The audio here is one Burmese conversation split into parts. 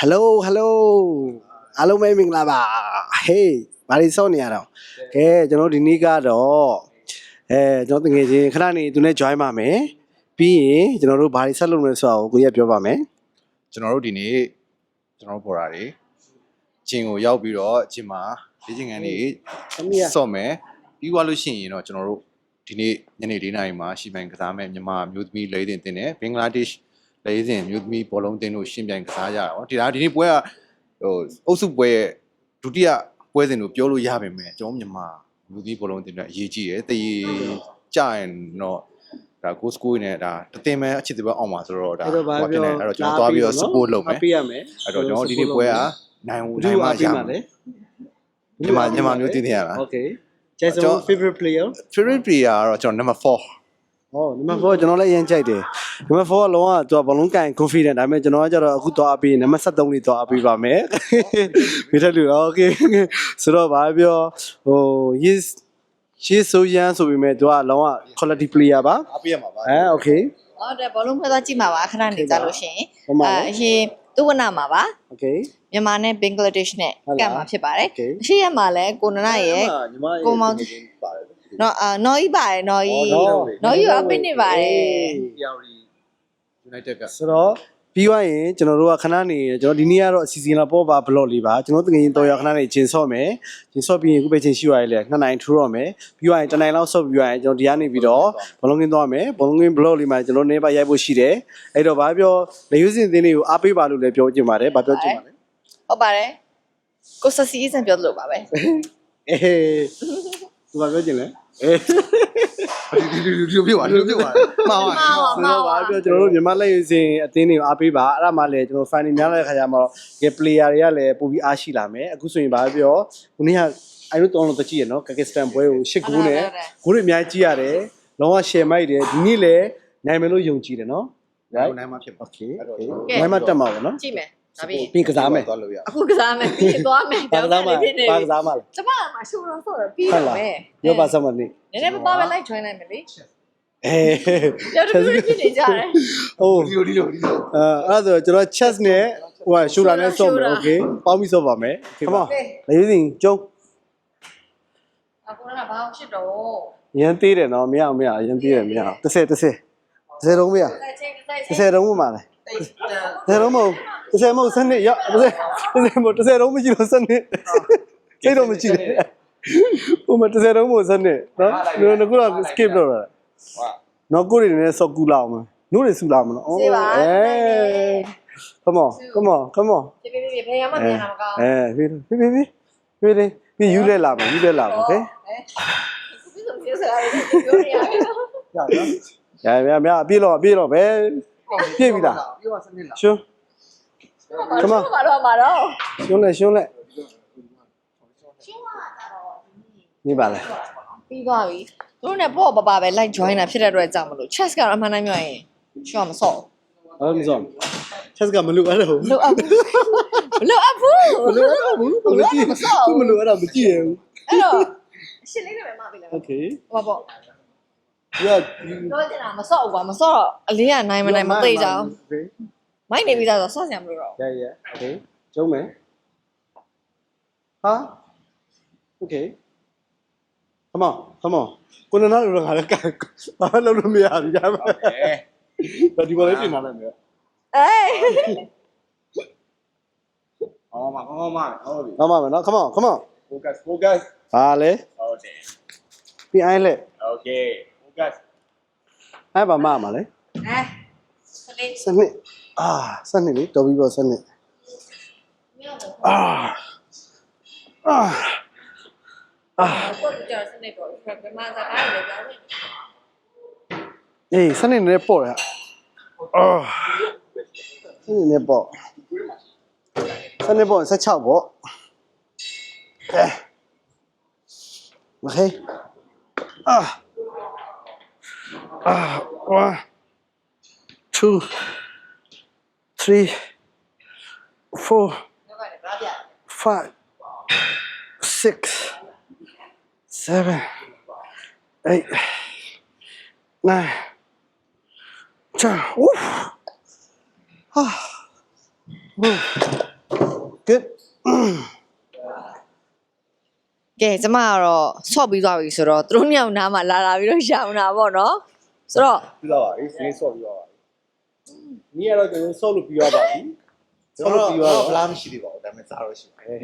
Hello Hello အားလုံးပဲမင်္ဂလာပါ Hey ဘာလို့စောင့်နေရတော့ကဲကျွန်တော်ဒီနေ့ကတော့အဲကျွန်တော်တငယ်ချင်းခဏနေသူနဲ့ join ပါမယ်ပြီးရင်ကျွန်တော်တို့ဘာတွေဆက်လုပ်မလဲဆိုတာကိုကိုကြီးကပြောပါမယ်ကျွန်တော်တို့ဒီနေ့ကျွန်တော်တို့ပေါ်တာတွေဂျင်ကိုရောက်ပြီးတော့ဂျင်မှာလေ့ကျင့်ခန်းတွေသမီးကစော့မယ်ပြီးသွားလို့ရှိရင်တော့ကျွန်တော်တို့ဒီနေ့ညနေ၄နာရီမှာရှီပိုင်ကစားမယ်မြန်မာမျိုးသမီးလေးတင်တင်တယ်ဘင်္ဂလားဒေ့ရှ် လေးတင်မျိုးသမီးဘောလုံးတင်တို့ရှင်ပြိုင်ကစားကြတာပေါ့ဒီဒါဒီနေ့ပွဲကဟိုအုပ်စုပွဲရဲ့ဒုတိယပွဲစဉ်လို့ပြောလို့ရပါမယ်ကျွန်တော်မြန်မာမျိုးသမီးဘောလုံးတင်တဲ့အရေးကြီးတယ်တည်ကြရင်တော့ဒါကိုစကိုနဲ့ဒါတတင်မဲ့အချစ်တဲ့ဘက်အောင်ပါဆိုတော့ဒါအဲ့တော့ဘာဟိုပြောဖြစ်နေအဲ့တော့ကျွန်တော်သွားပြီးတော့ support လုပ်မယ်ပေးရမယ်အဲ့တော့ကျွန်တော်ဒီနေ့ပွဲကနိုင်ဝဘူးနိုင်မှအားရပေးမှာပါလေမြန်မာမြန်မာမျိုးတင်နေရလား Okay Jason favorite player favorite player ကတော့ကျွန်တော် number 4 ဟောနံပါတ်4ကျွန်တော်လည်းအရင်ကြိုက်တယ်နံပါတ်4ကလုံးဝသူကဘလုံးကန် confident ဒါပေမဲ့ကျွန်တော်ကကျတော့အခုတော့အပေးနံပါတ်73လေးတော့အပေးပါမယ်မိထက်လူ okay ဆိုတော့ဘာပြောဟို yes she so young ဆိုပေမဲ့သူကလုံးဝ quality player ပါအပေးရမှာပါအဲ okay ဟုတ်တယ်ဘောလုံးဖွဲသွားကြည့်မှာပါခဏနေကြလို့ရှိရင်ဟုတ်ပါဘူးအရင်သူဝနာမှာပါ okay မြန်မာနဲ့ဘင်္ဂလားဒေ့ရှ်နဲ့ဟုတ်လားကပ်မှာဖြစ်ပါတယ် Okay အရှိရမှာလဲကိုနနရဲ့ညီမကိုမောင်ပါတယ် နော်အာနော်ကြီးပါတယ်နော်ကြီးနော် နော်ကြီးကအပင်းနေပါတယ်ပြော်ရီ United ကဆိုတော့ပြီးသွားရင်ကျွန်တော်တို့ကခဏနေကျွန်တော်ဒီနေ့ကတော့အစီအစဉ်လာပေါ်ပါ blog လေးပါကျွန်တော်တကယ်ရင်တော့ရခဏနေဂျင်ဆော့မယ်ဂျင်ဆော့ပြီးရင်အခုပဲချင်းရှိရလေနှစ်နိုင်ထူတော့မယ်ပြီးသွားရင်တစ်နိုင်လောက်ဆော့ပြီးသွားရင်ကျွန်တော်ဒီကနေပြီးတော့ဘလုံးကင်းသွားမယ်ဘလုံးကင်း blog လေးမှာကျွန်တော်နေပါရိုက်ဖို့ရှိတယ်အဲ့တော့ဘာပြောလေယူစင်သင်းလေးကိုအားပေးပါလို့လည်းပြောချင်ပါတယ်ဘာပြောချင်ပါလဲဟုတ်ပါတယ်ကိုစစီအစံပြောသလိုပါပဲအေးသူဘာပြောချင်လဲ အေးဒီဒီဒီပြောပါဒီပြောပါမှားပါမှားပါဆိုတော့ဘာပြောကျွန်တော်တို့မြန်မာလက်ယူစင်အသင်းတွေကိုအားပေးပါအဲ့ဒါမှလည်းကျွန်တော် fan တွေများတဲ့ခါကျမှတော့ဒီ player တွေကလည်းပိုပြီးအားရှိလာမယ်အခုဆိုရင်ဘာပြောခုနေ့ကအဲ့လိုတောင်းလို့တကြည့်ရနော်ကာကစ္စတန်ပွဲကိုရှစ်ကူးနဲ့ဂိုးတွေအများကြီးကြည့်ရတယ်လုံးဝ share မိုက်တယ်ဒီနေ့လည်းနိုင်မယ်လို့ယုံကြည်တယ်နော် right နိုင်မှာဖြစ်ပါ okay okay နိုင်မှတက်မှာပေါ့နော်ကြည့်မယ် ဒါပြီးပြီးကစားမယ်သွားလို့ရအခုကစားမယ်ပြီးသွားမယ်ပါကစားမှာဖြစ်နေပါကပြီစားမှာလဲကျမကမှရှူတော့ဆိုတော့ပြီးဟုတ်တော့လားမယ်ပြောပါစမ်းမနေနည်းနည်းပါးပါးပဲလိုက် join လိုက်မယ်လေအေးကျောင်းတူဖြစ်နေကြတယ်ဟုတ်ဒီလိုဒီလိုဒီလိုအဲအဲ့ဒါဆိုကျွန်တော် chess နဲ့ဟိုက shooter နဲ့ဆော့မယ် okay ပေါင်းပြီးဆော့ပါမယ် come on လေယူစင်ကျုံအခုကဘာအောင်ဖြစ်တော့ရန်သေးတယ်နော်မရအောင်မရအောင်ရန်သေးတယ်မရအောင်တစ်ဆယ်တစ်ဆယ်တစ်ဆယ်လုံးမရတိုက်ချင်းတိုက်တစ်ချင်းဆယ်လုံးမမလဲတစ်ဆယ်လုံးမဟုတ် တစ်ဆယ်မဟုတ်စနစ်ရတစ်ဆယ်တစ်ဆယ်မဟုတ်တစ်ဆယ်လုံးမကြည့်လို့စနစ်စိတ်တော့မကြည့်နဲ့ဟိုမှာတစ်ဆယ်လုံးမဟုတ်စနစ်နော်ငါကတော့ skip လုပ်တာနော်ကိုရီနဲ့ဆော့ကူလာအောင်နုတွေဆူလာမနော်အေး come on come on come on ပြပြပြဘယ်ရမှပြန်လာမကောင်းအဲပြီးပြီးပြီးပြီးပြီးပြီးယူလဲလာမယ်ယူလဲလာမယ် okay ခုပြီးဆုံးပြစရာတွေပြောနေရတယ်နော်ရနော်ရရရအပြည့်တော့အပြည့်တော့ပဲပြည့်ပြီလားပြောပါစနစ်လားရှုံး Come on. ဘာတော့မှာတော့ရှုံးလဲရှုံးလဲရှင်းသွားတာတော့နေပါလဲပြီးသွားပြီသူတို့နဲ့ပေါ့ပပပဲ like join တာဖြစ်တဲ့အတွက်ကြောင့်မလို့ chess ကတော့အမှန်တမ်းပြောရင်ရှော့မဆော့အဲ့မစောချက်ကမလို့အဲ့ဒါဟုတ်လို့အပ်ဘူးလို့အပ်ဘူးမလို့အဲ့ဒါဘူးမလို့ကြည့်မလို့အဲ့ဒါမကြည့်ရဘူးအဲ့တော့ရှင်းလေးနဲ့ပဲမပေးလိုက် okay ဟောပေါ့ yeah တော့ကျင်တာမဆော့ဘူးကွာမဆော့တော့အလေးကနိုင်မနိုင်မသိကြအောင် မိုက်နေပြီးသားဆိုဆော့စရာမလိုတော့ yeah yeah okay ကျုံးမယ်ဟာ okay come on come on ကိုနနာလိုတော့ငါလည်းဘာလုပ်လို့မရဘူးရပါဘာဒီဘောလေးပြင်လာလိုက်မယ်အေးအော်မအော်မဟုတ်ပြီ နောက်မှမယ်နော် come on come on focus focus ဟာလေဟုတ်တယ် ပြင်အိုင်းလေ okay focus အဲ့ဘာမှမှာလေအဲဆလေးစနစ် အာစနစ်လေတော်ပြီပေါ့စနစ်မြောက်တော့အာအာအာကိုကြစနေပေါ့ပြမစားကားလည်းကြောင်းနေအေးစနစ်နဲ့ပေါ့ရအာစနစ်နဲ့ပေါ့စနစ်ပေါ့16ပေါ့အဲမခေအာအာ1 2 3 4တော့လည်းဗာပြ five, six, seven, eight, nine, ten. Oof. Ah. Oof. good ကဲကျမကတော့ဆော့ပြီးသွားပြီဆိုတော့သူတို့မြောက်နားမှာလာလာပြီးတော့ရှောင်းတာပေါ့နော်ဆိုတော့ပြီးသွားပါပြီဒီဆော့ပြီးသွားပါပြီ နေ့ကတော့ကျွန်တော်ဆော့လို့ပြီးသွားပါပြီဆော့လို့ပြီးသွားတော့ဘလားမရှိသေးပါဘူးဒါပေမဲ့စားတော့ရှိပါဟဲ့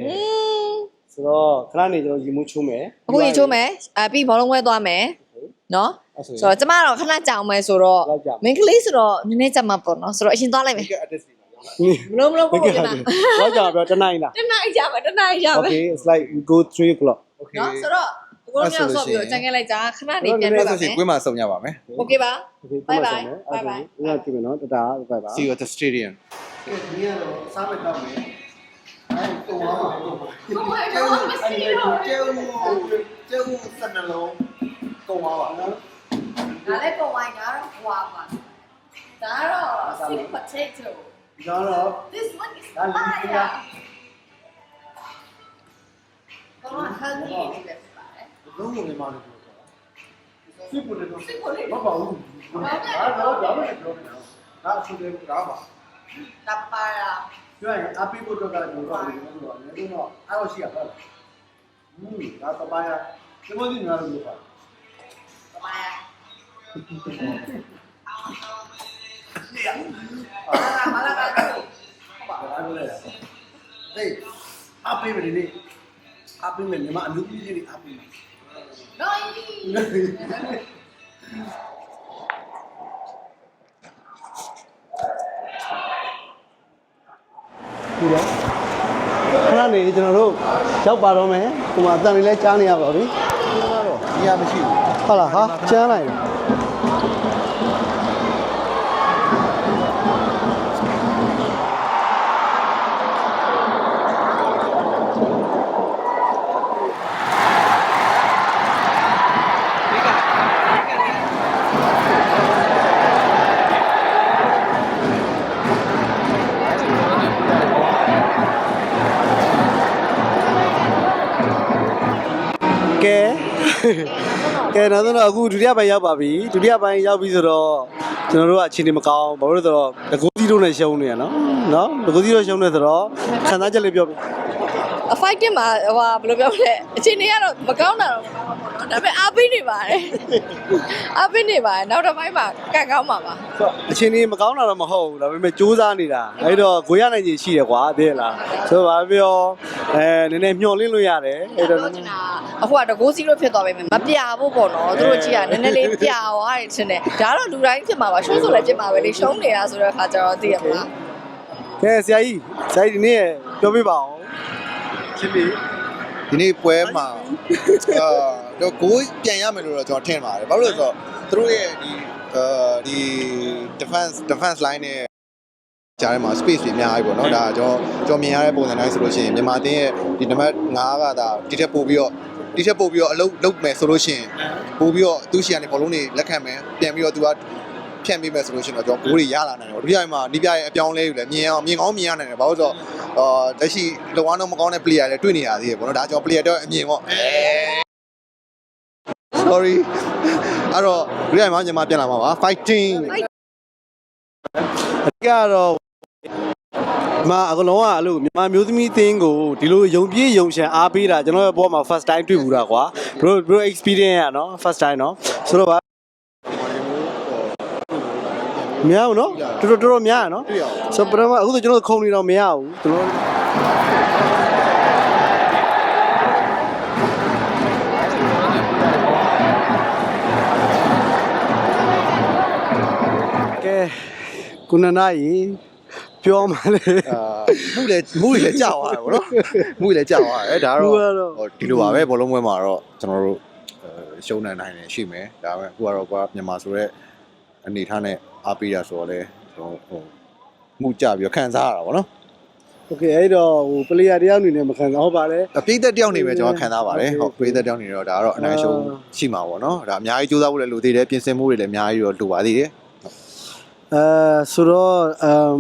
ဆိုတော့ခဏနေကျွန်တော်ရီမူးချိုးမယ်အခုရေချိုးမယ်အပြီးဘောလုံးဝဲသွားမယ်နော်ဆိုတော့ကျမကတော့ခဏကြောင်မယ်ဆိုတော့မင်းကလေးဆိုတော့နည်းနည်းကြမှာပေါ့နော်ဆိုတော့အရင်သွားလိုက်မယ်မလုံးမလုံးပေါ့ဒီမှာတော့ကြာပြောတနိုင်လားတနိုင်ကြပါတနိုင်ကြပါ Okay it's like we go 3 o'clock Okay နော်ဆိုတော့ ကိုတို့မြောက်ဆော့ပြီးတော့ကြံခဲ့လိုက်ကြခဏနေပြန်ပြောပါမယ်ဆိုရှင်ကွင်းမှာဆုံကြပါမယ် Okay ပါ Bye bye Bye bye ငါကြည့်မယ်နော်တတား Bye bye See you at the stadium ဒီကတော့စားမဲ့တော့မယ်အဲ့တော့ဝါပါတော့ကျုပ်အဲ့ဒါကျုပ်ကျုပ်စနလုံးကုန်ပါပါနော်ဒါလည်းကုန်ဝိုင်းကတော့ဝါပါဒါတော့ sweet potato ဒါတော့ this one is fire ကောင်းဟန်ဒီ လုံးဝနေမှာလို့ပြောတာစစ်ပုတ်တယ်တော့စိတ်ကိုလေးမပါဘူးဒါတော့ဒါပဲပြောနေတာဒါအဆူတယ်ဒါပါတပ်ပါရာပြောရင်အပိပုတ်တော့ကလည်းတော့လည်းတော့လည်းတော့အဲ့လိုရှိရပါလားဟွန်းဒါတော့ပါရဒီမိုဒီနာလို့ပြောတာတပ်ပါရာမလာပါဘူးဘာလို့လဲဟေးအပိမနေနေအပိမနေမအလူကြီးလေးအပိမနော် ဒီတော့ခဏနေကျွန်တော်တို့ရောက်ပါတော့မယ်ဟိုမှာအတန်လေးလဲကြားနေရပါပြီဒီကမရှိဘူးဟုတ်လားဟာကြားလိုက်တယ် ကဲနောက်ဆုံးတော့အခုဒုတိယပိုင်းရောက်ပါပြီဒုတိယပိုင်းရောက်ပြီဆိုတော့ကျွန်တော်တို့ကအခြေအနေမကောင်းဘာလို့လဲဆိုတော့တကူစီတို့နဲ့ရှုံးနေရနော်နော်တကူစီတို့ရှုံးနေဆိုတော့ခံစားချက်လေးပြောပြ အ fight တင်မှာဟိုဘယ်လိုပြောမလဲအချိန်တွေကတော့မကောင်းတာတော့မကောင်းပါဘူးเนาะဒါပေမဲ့အားပေးနေပါတယ်အားပေးနေပါတယ်နောက်တစ်ပိုင်းမှာကတ်ကောင်းပါပါ အခြေအနေမကောင်းတာတော့မဟုတ်ဘူးဒါပေမဲ့စူးစမ်းနေတာအဲ့တော့ကိုရနိုင်ကြီးရှိတယ်ကွာသိလားဆိုတော့ဘာပြောအဲနည်းနည်းမျောလင့်လို့ရတယ်အဲ့တော့ ပြောချင်တာအခုကတကိုးစီလို့ဖြစ်သွားပြီမပြဖို့ပေါ့နော်သူတို့ကြည့်ရနည်းနည်းလေးပြသွားတယ်ချင်းတယ်ဒါတော့လူတိုင်းဖြစ်မှာပါရှုံးဆိုလည်းဖြစ်မှာပဲလေရှုံးနေတာဆိုတဲ့အခါကျတော့သိရမလား ကဲဆရာကြီးဆရာကြီးဒီနေ့ပြောပြပါအော င်ချင်းပြီဒီနေ့ပွဲမှာအာတော့ကိုပြန်ရမယ်လို့တော့ကျွန်တော်ထင်ပါတယ်ဘာလို့လဲဆိုတော့သူတို့ရဲ့ဒီအာဒီ defense defense line နဲ့ကြားထဲမှာ space တွေအများကြီးပေါ့နော်ဒါကျွန်တော်ကျွန်တော်မြင်ရတဲ့ပုံစံတိုင်းဆိုလို့ရှိရင်မြန်မာတင်းရဲ့ဒီနံပါတ်5ကဒါဒီထက်ပို့ပြီးတော့ဒီထက်ပို့ပြီးတော့အလုပ်လုပ်မယ်ဆိုလို့ရှိရင်ပို့ပြီးတော့သူ့ရှီကနေဘောလုံးတွေလက်ခံမယ်ပြန်ပြီးတော့သူက ဖြန့်ပေးမယ်ဆိုလို့ရှိရင်တော့ကျွန်တော်ဘိုးတွေရလာနိုင်တယ်ပေါ့ဒီပြိုင်မှာဒီပြိုင်ရဲ့အပြောင်းလဲယူလဲမြင်အောင်မြင်ကောင်းမြင်ရနိုင်တယ်ဘာလို့ဆိုတော့အာလက်ရှိလောအောင်တော့မကောင်းတဲ့ player တွေတွေ့နေရသေးတယ်ပေါ့နော်ဒါကျွန်တော် player တော့အမြင်ပေါ့ sorry အဲ့တော့ဒီတိုင်းမှာညီမပြန်လာမှာပါ fighting အဓိကတော့မအကလုံးကအဲ့လိုမြန်မာမျိုးသမီးအသင်းကိုဒီလိုယုံပြေးယုံရှံအားပေးတာကျွန်တော်ရဲ့ဘောမှာ first time တွေ့ဘူးတာကွာ bro bro experience ရနော် first time နော်ဆိုတော့ဗာ များဘူးနော်တော်တော်တော်တော်များရနော်တွေ့ရအောင်ဆိုတော့ပထမအခုဆိုကျွန်တော်ခုံနေတော့မရဘူးကျွန်တော်ကဲကုနနာကြီးပြောမှလေအာမှုလေမှုတွေလည်းကြောက်ရတယ်ဗောနော်မှုတွေလည်းကြောက်ရတယ်ဒါမှုတော့ကတော့ဟိုဒီလိုပါပဲဘောလုံးပွဲမှာတော့ကျွန်တော်တို့အဲရှုံးနိုင်နိုင်နေရှိမယ်ဒါပေမဲ့အခုကတော့ကွာမြန်မာဆိုတော့ အနေထားနဲ့အားပေးတာဆိုတော့လေကျွန်တော်ဟိုမှုကြပြီးတော့ခံစားရတာဗောနော် โอเคအဲ့တော့ဟိုပလေယာတယောက်အနေနဲ့မခံစားဟုတ်ပါတယ် အပိသက်တယောက်နေပဲကျွန်တော်ခံစားပါတယ်ဟုတ်ပိသက်တယောက်နေတော့ဒါကတော့အနိုင်ရှုံး အာ ရှိမှာဗောနော်ဒါအများကြီးစူးစမ်းဖို့လည်းလိုသေးတယ်ပြင်ဆင်မှုတွေလည်းအများကြီးတော့လိုပါသေးတယ် အဲဆိုတော့အမ်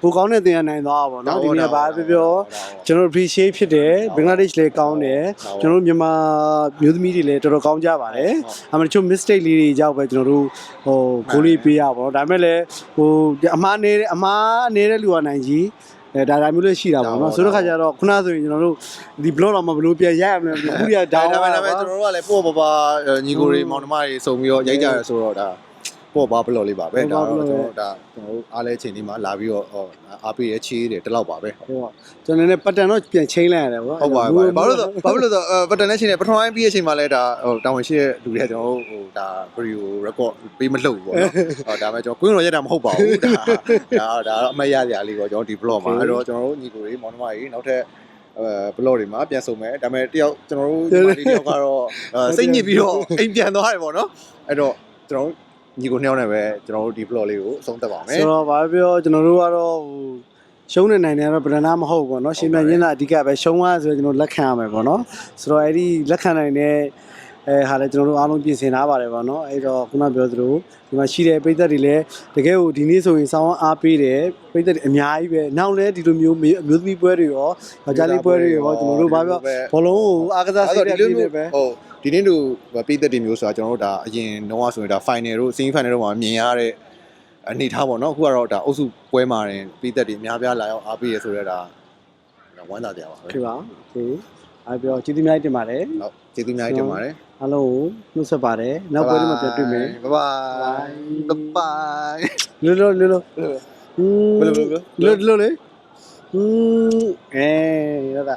ပူကောင်းတဲ့တင်ရနိုင်သွားပါတော့ဒီနေ့ဘာပြောပြောကျွန်တော် appreciate ဖြစ်တယ်ဘင်္ဂလားဒေ့ရှ်လည်းကောင်းတယ်ကျွန်တော်မြန်မာမျိုးသမီးတွေလည်းတော်တော်ကောင်းကြပါတယ်အမှန်တချို့ mistake လေးတွေကြောက်ပဲကျွန်တော်တို့ဟိုဂိုးလေးပေးရပါတော့ဒါပေမဲ့လည်းဟိုအမှားနေအမှားနေတဲ့လူကနိုင်ကြီးအဲဒါဒါမျိုးလေးရှိတာပေါ့နော်ဆိုတော့ခါကျတော့ခုနဆိုရင်ကျွန်တော်တို့ဒီ blog တော့မဘလို့ပြန်ရိုက်ရမလဲခုတည်းကဒါဒါပဲဒါပဲကျွန်တော်တို့ကလည်းပို့ပါပါညီကိုတွေမောင်နှမတွေစုံပြီးတော့ရိုက်ကြရဆိုတော့ဒါ ပို့ပါဘလော့လေးပါပဲဒါတော့ကျွန်တော်တို့ဒါကျွန်တော်တို့အားလဲချိန်ဒီမှာလာပြီးတော့ဟောအားပေးရချေးတယ်တလောက်ပါပဲဟိုကျွန်တော်လည်းပတ်တန်တော့ပြန်ချင်းလိုက်ရတယ်ပေါ့ဟုတ်ပါပါဘာလို့လဲဘာလို့လဲဆိုတော့ပတန်နဲ့ချိန်တယ်ပထမပိုင်းပြီးရချိန်မှာလဲဒါဟိုတာဝန်ရှိတဲ့လူတွေကကျွန်တော်တို့ဟိုဒါ video record ပေးမလုပ်ဘူးပေါ့နော်ဟောဒါမဲ့ကျွန်တော်ကွင်းတော်ရက်တာမဟုတ်ပါဘူးဒါဒါဒါတော့အမတ်ရကြလေးပေါ့ကျွန်တော်ဒီ blog မှာအဲ့တော့ကျွန်တော်တို့ညီကိုတွေမောင်နှမတွေနောက်ထပ်အဲဘလော့တွေမှာပြန်ဆုံမယ်ဒါပေမဲ့တယောက်ကျွန်တော်တို့ဒီမှာဒီတယောက်ကတော့စိတ်ညစ်ပြီးတော့အိမ်ပြန်သွားတယ်ပေါ့နော်အဲ့တော့ကျွန်တော် ညီကိုနှစ်ယောက်နဲ့ပဲကျွန်တော်တို့ဒီ blog လေးကိုအဆုံးသတ်ပါမယ်ဆိုတော့ဘာပြောကျွန်တော်တို့ကတော့ဟိုရှုံးနေနိုင်တယ်တော့ဗရဏမဟုတ်ဘူးပေါ့နော်ရှင်ပြန်ရင်းတာအဓိကပဲရှုံးသွားဆိုတော့ကျွန်တော်လက်ခံရမယ်ပေါ့နော်ဆိုတော့အဲ့ဒီလက်ခံနိုင်တဲ့အဲဟာလည်းကျွန်တော်တို့အားလုံးပြင်ဆင်ထားပါတယ်ပေါ့နော်အဲ့တော့ခုနပြောသလိုဒီမှာရှိတဲ့ပိသက်တွေလည်းတကယ်ကိုဒီနေ့ဆိုရင်စောင်းအားပေးတယ်ပိသက်တွေအများကြီးပဲနောက်လည်းဒီလိုမျိုးအမျိုးသမီးပွဲတွေရောယောက်ျားလေးပွဲတွေရောကျွန်တော်တို့ဘာပြောဘောလုံးကိုအားကစားစိတ်ဓာတ်ပြည့်နေပဲဟုတ် ဒီနေ့တို့ပြည်သက်တွေမျိုးဆိုတာကျွန်တော်တို့ဒါအရင်တော့ဆိုရင်ဒါ final တို့ semi final တို့မှာမြင်ရတဲ့အနေထားပေါ့နော်အခုကတော့ဒါအုပ်စုပွဲမှာတင်ပြည်သက်တွေအများပြားလာရောက်အားပေးရဆိုတော့ဒါဝမ်းသာကြပါပဲဖြစ်ပါဒီအားပြောကျေးဇူးများတင်ပါတယ်ဟုတ်ကျေးဇူးများကြီးတင်ပါတယ်အားလုံးကိုနှုတ်ဆက်ပါတယ်နောက်ပွဲလေးမှာပြန်တွေ့မယ်ဘိုင်ဘိုင်ဘိုင်လွတ်လွတ်လွတ်လွတ်ဟဘယ်လိုဘယ်လိုလွတ်လွတ်လေဟင်းအဲရတာ